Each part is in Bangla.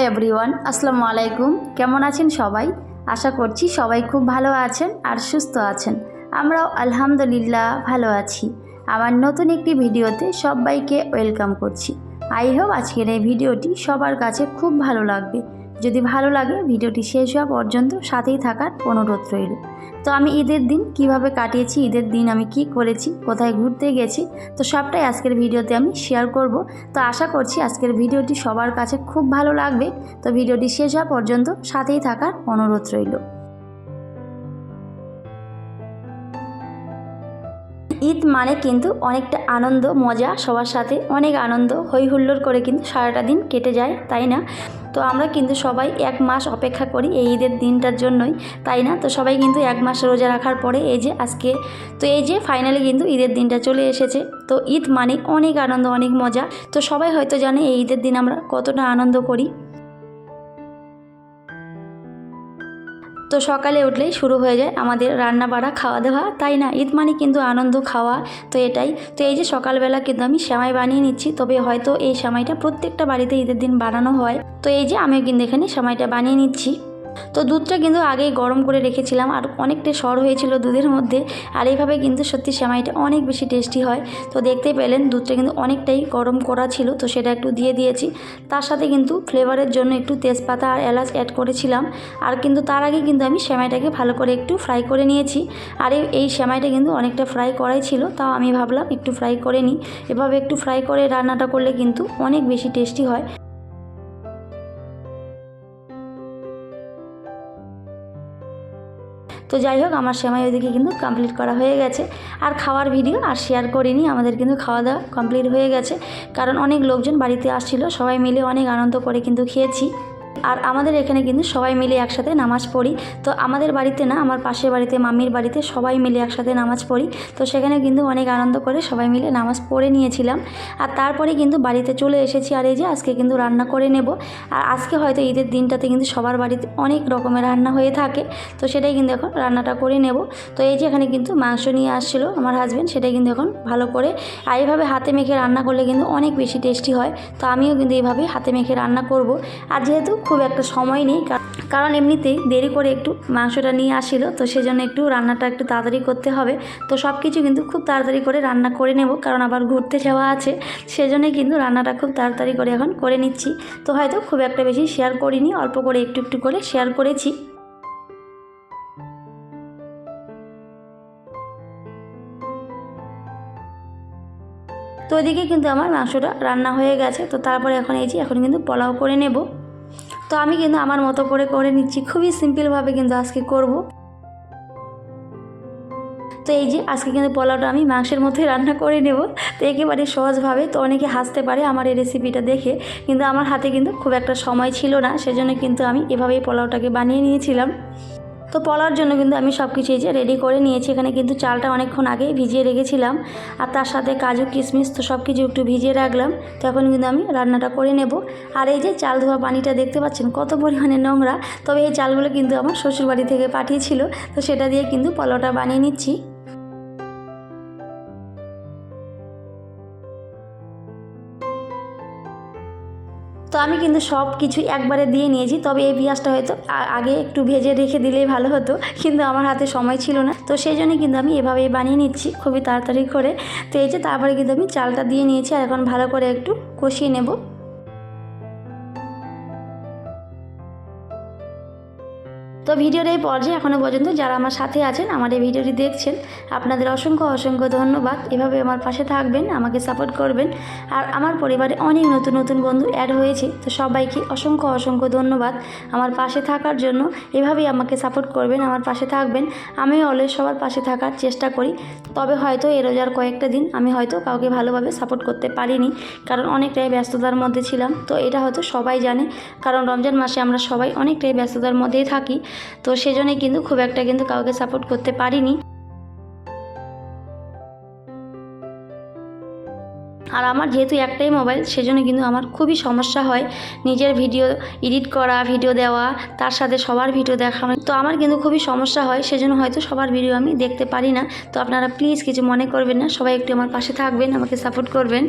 হ্যালো এভরিওয়ান, আসসালামু আলাইকুম। কেমন আছেন সবাই? আশা করছি সবাই খুব ভালো আছেন আর সুস্থ আছেন। আমরাও আলহামদুলিল্লাহ ভালো আছি। আমার নতুন একটি ভিডিওতে সবাইকে ওয়েলকাম করছি। আই হোপ আজকের এই ভিডিওটি সবার কাছে খুব ভালো লাগবে। যদি ভালো লাগে, ভিডিওটি শেষ হওয়া পর্যন্ত সাথেই থাকার অনুরোধ রইল। তো আমি ঈদের দিন কীভাবে কাটিয়েছি, ঈদের দিন আমি কি করেছি, কোথায় ঘুরতে গেছি, তো সবটাই আজকের ভিডিওতে আমি শেয়ার করব। তো আশা করছি আজকের ভিডিওটি সবার কাছে খুব ভালো লাগবে। তো ভিডিওটি শেষ হওয়া পর্যন্ত সাথেই থাকার অনুরোধ রইল। ঈদ মানে কিন্তু অনেকটা আনন্দ, মজা, সবার সাথে অনেক আনন্দ হই হুল্লোড় করে কিন্তু সারাটা দিন কেটে যায়, তাই না? তো আমরা কিন্তু সবাই এক মাস অপেক্ষা করি এই ঈদের দিনটার জন্যই, তাই না? তো সবাই কিন্তু এক মাস রোজা রাখার পরে এই যে আজকে, তো এই যে ফাইনালি কিন্তু ঈদের দিনটা চলে এসেছে। তো ঈদ মানে অনেক আনন্দ, অনেক মজা। তো সবাই হয়তো জানে এই ঈদের দিন আমরা কতটা আনন্দ করি। তো সকালে উঠলেই শুরু হয়ে যায় আমাদের রান্না বাড়া, খাওয়া দাওয়া। তাই না? ঈদ মানে কিন্তু আনন্দ, খাওয়া। তো এটাই। তো এই যে সকালবেলা কিন্তু আমি সেমাই বানিয়ে নিচ্ছি। তবে হয়তো এই সেমাইটা প্রত্যেকটা বাড়িতে ঈদের দিন বানানো হয়। তো এই যে আমিও কিন্তু এখানে সেমাইটা বানিয়ে নিচ্ছি। তো দুধটা কিন্তু আগেই গরম করে রেখেছিলাম আর অনেকটা সর হয়েছিল দুধের মধ্যে। আর এইভাবে কিন্তু সত্যি সেমাইটা অনেক বেশি টেস্টি হয়। তো দেখতেই পেলেন দুধটা কিন্তু অনেকটাই গরম করা ছিল, তো সেটা একটু দিয়ে দিয়েছি। তার সাথে কিন্তু ফ্লেভারের জন্য একটু তেজপাতা আর এলাচ অ্যাড করেছিলাম। আর কিন্তু তার আগে কিন্তু আমি সেমাইটাকে ভালো করে একটু ফ্রাই করে নিয়েছি। আর এই- সেমাইটা কিন্তু অনেকটা ফ্রাই করাই ছিল, তাও আমি ভাবলাম একটু ফ্রাই করে নিই। এভাবে একটু ফ্রাই করে রান্নাটা করলে কিন্তু অনেক বেশি টেস্টি হয়। তো যাই হোক, আমার সেমাই ওইদিকে কিন্তু কমপ্লিট করা হয়ে গেছে। আর খাওয়ার ভিডিও আর শেয়ার করিনি, আমাদের কিন্তু খাওয়া দাওয়া কমপ্লিট হয়ে গেছে। কারণ অনেক লোকজন বাড়িতে আসছিল, সবাই মিলে অনেক আনন্দ করে কিন্তু খেয়েছি। আর আমাদের এখানে কিন্তু সবাই মিলে একসাথে নামাজ পড়ি। তো আমাদের বাড়িতে না, আমার পাশের বাড়িতে, মামির বাড়িতে সবাই মিলে একসাথে নামাজ পড়ি। তো সেখানে কিন্তু অনেক আনন্দ করে সবাই মিলে নামাজ পড়ে নিয়েছিলাম। আর তারপরে কিন্তু বাড়িতে চলে এসেছি আর এই যে আজকে কিন্তু রান্না করে নেব। আর আজকে হয়তো ঈদের দিনটাতে কিন্তু সবার বাড়িতে অনেক রকমের রান্না হয়ে থাকে। তো সেটাই কিন্তু এখন রান্নাটা করে নেব। তো এই যে এখানে কিন্তু মাংস নিয়ে আসছিল আমার হাজব্যান্ড সেটাই কিন্তু এখন ভালো করে। আর এইভাবে হাতে মেখে রান্না করলে কিন্তু অনেক বেশি টেস্টি হয়। তো আমিও কিন্তু এইভাবেই হাতে মেখে রান্না করব। আর যেহেতু খুব একটা সময় নেই কারণ এমনিতেই দেরি করে একটু মাংসটা নিয়ে আসিল, তো সেজন্য একটু রান্নাটা একটু তাড়াতাড়ি করতে হবে। তো সব কিছু কিন্তু খুব তাড়াতাড়ি করে রান্না করে নেব, কারণ আবার ঘুরতে যাওয়া আছে সেজন্যই কিন্তু রান্নাটা খুব তাড়াতাড়ি করে এখন করে নিচ্ছি। তো হয়তো খুব একটা বেশি শেয়ার করিনি, অল্প করে একটু একটু করে শেয়ার করেছি। তো ওইদিকে কিন্তু আমার মাংসটা রান্না হয়ে গেছে, তো তারপরে এখন এই যে, এখন কিন্তু পোলাও করে নেব। তো আমি কিন্তু আমার মতো করে করে নিচ্ছি। খুবই সিম্পলভাবে কিন্তু আজকে করব। তো এই যে আজকে কিন্তু পোলাওটা আমি মাংসের মধ্যে রান্না করে নেব। তো একেবারে সহজভাবে তো অনেকে হাসতে পারে আমার এই রেসিপিটা দেখে। কিন্তু আমার হাতে কিন্তু খুব একটা সময় ছিল না, সেজন্য কিন্তু আমি এভাবেই পোলাওটাকে বানিয়ে নিয়েছিলাম। তো পলার জন্য কিন্তু আমি সব কিছু এই যে রেডি করে নিয়েছি। এখানে কিন্তু চালটা অনেকক্ষণ আগে ভিজিয়ে রেখেছিলাম। আর তার সাথে কাজু, কিশমিশ তো সব কিছু একটু ভিজিয়ে রাখলাম। তো এখন কিন্তু আমি রান্নাটা করে নেব। আর এই যে চাল ধোয়া পানিটা দেখতে পাচ্ছেন, কত পরিমাণে নোংরা। তবে এই চালগুলো কিন্তু আমার শ্বশুরবাড়ি থেকে পাঠিয়েছিল। তো সেটা দিয়ে কিন্তু পোলাওটা বানিয়ে নিচ্ছি। আমি কিন্তু সব কিছু একবারে দিয়ে নিয়েছি, তবে এই পেঁয়াজটা হয়তো আগে একটু ভেজে রেখে দিলেই ভালো হতো, কিন্তু আমার হাতে সময় ছিল না। তো সেই জন্যই কিন্তু আমি এভাবেই বানিয়ে নিচ্ছি খুবই তাড়াতাড়ি করে। তো এই যে তারপরে কিন্তু আমি চালটা দিয়ে নিয়েছি, আর এখন ভালো করে একটু কষিয়ে নেব। তো ভিডিওর এই পর্যায়ে এখনও পর্যন্ত যারা আমার সাথে আছেন, আমার এই ভিডিওটি দেখছেন, আপনাদের অসংখ্য অসংখ্য ধন্যবাদ। এভাবে আমার পাশে থাকবেন, আমাকে সাপোর্ট করবেন। আর আমার পরিবারে অনেক নতুন নতুন বন্ধু অ্যাড হয়েছে, তো সবাইকে অসংখ্য অসংখ্য ধন্যবাদ আমার পাশে থাকার জন্য। এভাবেই আমাকে সাপোর্ট করবেন, আমার পাশে থাকবেন। আমিও অলওয়েজ সবার পাশে থাকার চেষ্টা করি, তবে হয়তো এ রোজার কয়েকটা দিন আমি হয়তো কাউকে ভালোভাবে সাপোর্ট করতে পারিনি, কারণ অনেকটাই ব্যস্ততার মধ্যে ছিলাম। তো এটা হয়তো সবাই জানে, কারণ রমজান মাসে আমরা সবাই অনেকটাই ব্যস্ততার মধ্যেই থাকি। তো সেজন্যই কিন্তু খুব একটা কিন্তু কাউকে সাপোর্ট করতে পারিনি। আর আমার যেহেতু একটাই মোবাইল, সেজন্য কিন্তু আমার খুবই সমস্যা হয় নিজের ভিডিও এডিট করা, ভিডিও দেওয়া, তার সাথে সবার ভিডিও দেখা। তো আমার কিন্তু খুবই সমস্যা হয়, সেজন্য হয়তো সবার ভিডিও আমি দেখতে পারি না। তো আপনারা প্লিজ কিছু মনে করবেন না, সবাই একটু আমার পাশে থাকবেন, আমাকে সাপোর্ট করবেন।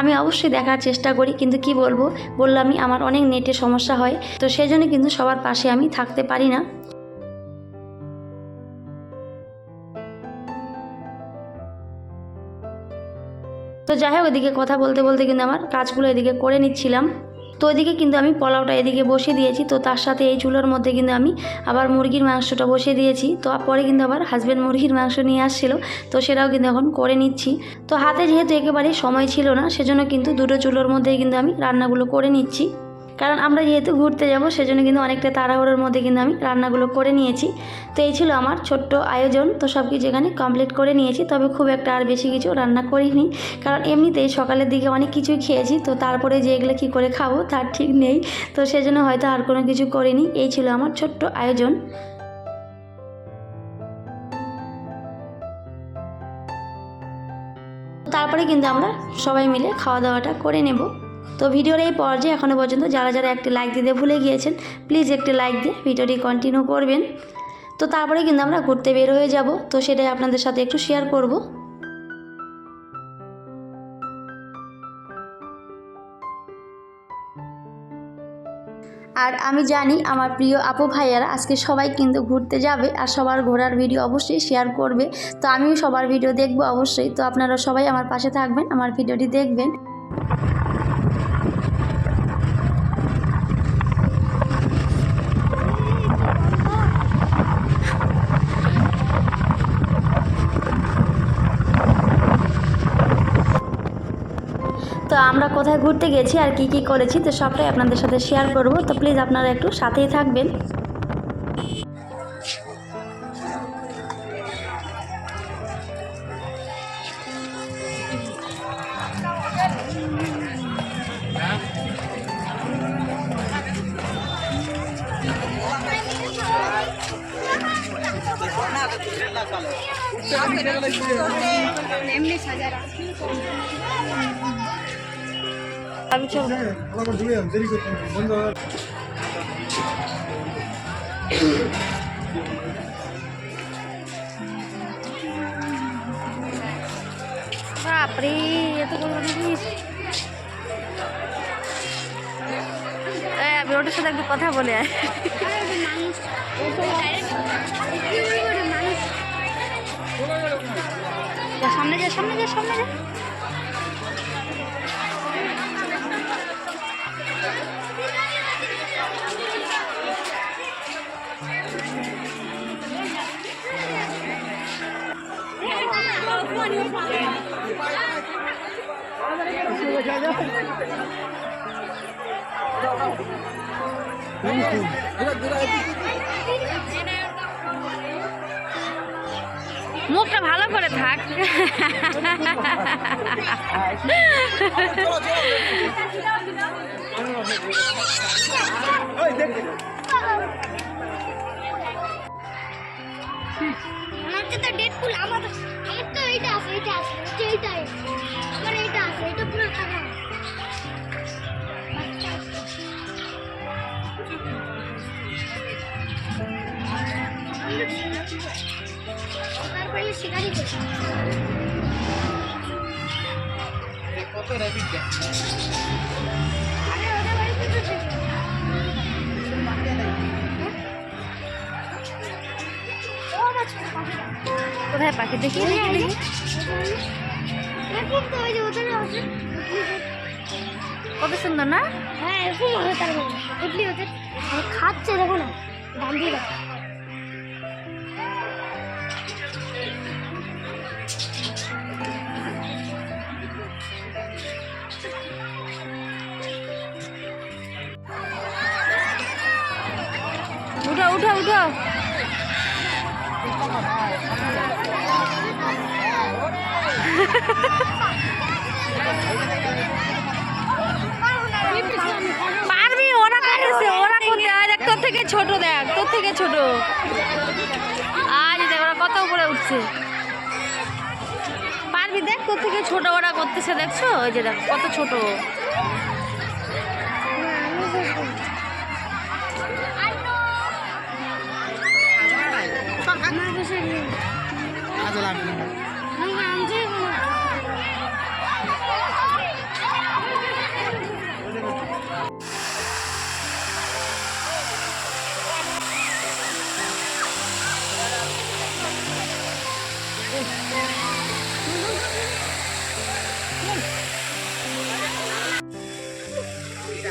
আমি অবশ্যই দেখার চেষ্টা করি, কিন্তু কি বলব? বললামই আমার অনেক নেটের সমস্যা হয়, তো সেজন্য কিন্তু সবার পাশে আমি থাকতে পারি না। তো যাই হোক, এদিকে কথা বলতে বলতে কিন্তু আমার কাজগুলো এদিকে করে নিচ্ছিলাম। তো এদিকে কিন্তু আমি পোলাওটা এদিকে বসিয়ে দিয়েছি। তো তার সাথে এই চুলোর মধ্যে কিন্তু আমি আবার মুরগির মাংসটা বসিয়ে দিয়েছি। তো পরে কিন্তু আবার হাজব্যান্ড মুরগির মাংস নিয়ে আসছিল। তো সেটাও কিন্তু এখন করে নিচ্ছি। তো হাতে যেহেতু একেবারেই সময় ছিল না, সেজন্য কিন্তু দুটো চুলোর মধ্যেই কিন্তু আমি রান্নাগুলো করে নিচ্ছি। কারণ আমরা যেহেতু ঘুরতে যাব, সেজন্য কিন্তু অনেকটা তাড়াহুড়োর মধ্যে কিন্তু আমি রান্নাগুলো করে নিয়েছি। তো এই ছিল আমার ছোট্ট আয়োজন। তো সব কিছু এখানে কমপ্লিট করে নিয়েছি। তবে খুব একটা আর বেশি কিছু রান্না করিনি। কারণ এমনিতেই সকালের দিকে অনেক কিছুই খেয়েছি। তো তারপরে যে এগুলো কী করে খাব, তার ঠিক নেই। তো সেজন্য হয়তো আর কোনো কিছু করিনি। এই ছিল আমার ছোট্ট আয়োজন। তারপরে কিন্তু আমরা সবাই মিলে খাওয়া দাওয়াটা করে নেব। তো ভিডিওর এই পর্যায়ে এখনও পর্যন্ত যারা যারা একটি লাইক দিতে ভুলে গিয়েছেন প্লিজ একটি লাইক দিয়ে ভিডিওটি কন্টিনিউ করবেন। তো তারপরে কিন্তু আমরা ঘুরতে বের হয়ে যাব। তো সেটাই আপনাদের সাথে একটু শেয়ার করব। আর আমি জানি আমার প্রিয় আপু ভাইয়ারা আজকে সবাই কিন্তু ঘুরতে যাবে আর সবার ঘোরার ভিডিও অবশ্যই শেয়ার করবে। তো আমিও সবার ভিডিও দেখব অবশ্যই। তো আপনারা সবাই আমার পাশে থাকবেন, আমার ভিডিওটি দেখবেন তো আমরা কোথায় ঘুরতে গেছি আর কি কি করেছি, তো সবটাই আপনাদের সাথে শেয়ার করব। তো প্লিজ আপনারা একটু সাথেই থাকবেন। এমনি সাজারা আমি বাপরে আমি ওটার সাথে একটু কথা বলে। সামনে যা সামনে যা সামনে যা। মুখটা ভালো করে থাক। আমার তো ডেট ফুল আমার আমার তো এইটা আছে এইটা আছে এইটা এইটাই আমার এইটা আছে, এটা পুরো তারপরে শিকারি কত আরে কোথায় পাখি দেখি এই দেখি? যে, দেখি এরকম তো ওই যে ওখানে কত সুন্দর না? হ্যাঁ মানে। খাচ্ছে দেখো না। ছোট দেখ তোর থেকে ছোট। আজ দেখ ওরা কত উপরে উঠছে। পারবি দেখ তোর থেকে ছোট ওরা করতেছে দেখছ? ওই যে দেখ কত ছোট। কাছে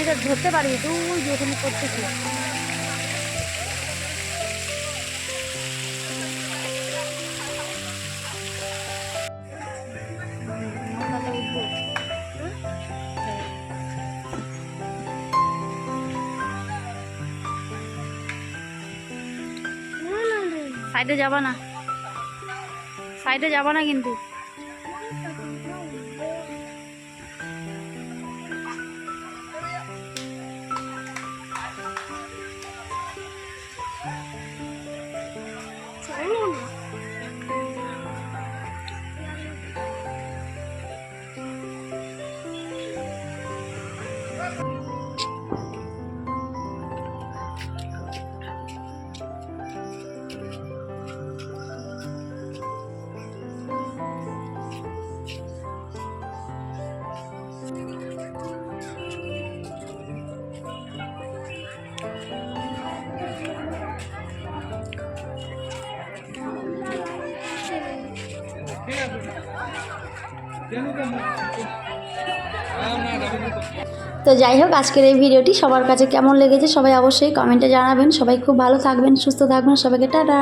পানিটা ধরতে পারবি তুই যেখানে করতেছি। সাইডে যাবা না। সাইডে যাবা না কিন্তু। চলো না তো যাই হোক, আজকের এই ভিডিওটি সবার কাছে কেমন লেগেছে সবাই অবশ্যই কমেন্টে জানাবেন। সবাই খুব ভালো থাকবেন, সুস্থ থাকবেন। সবাইকে টাটা।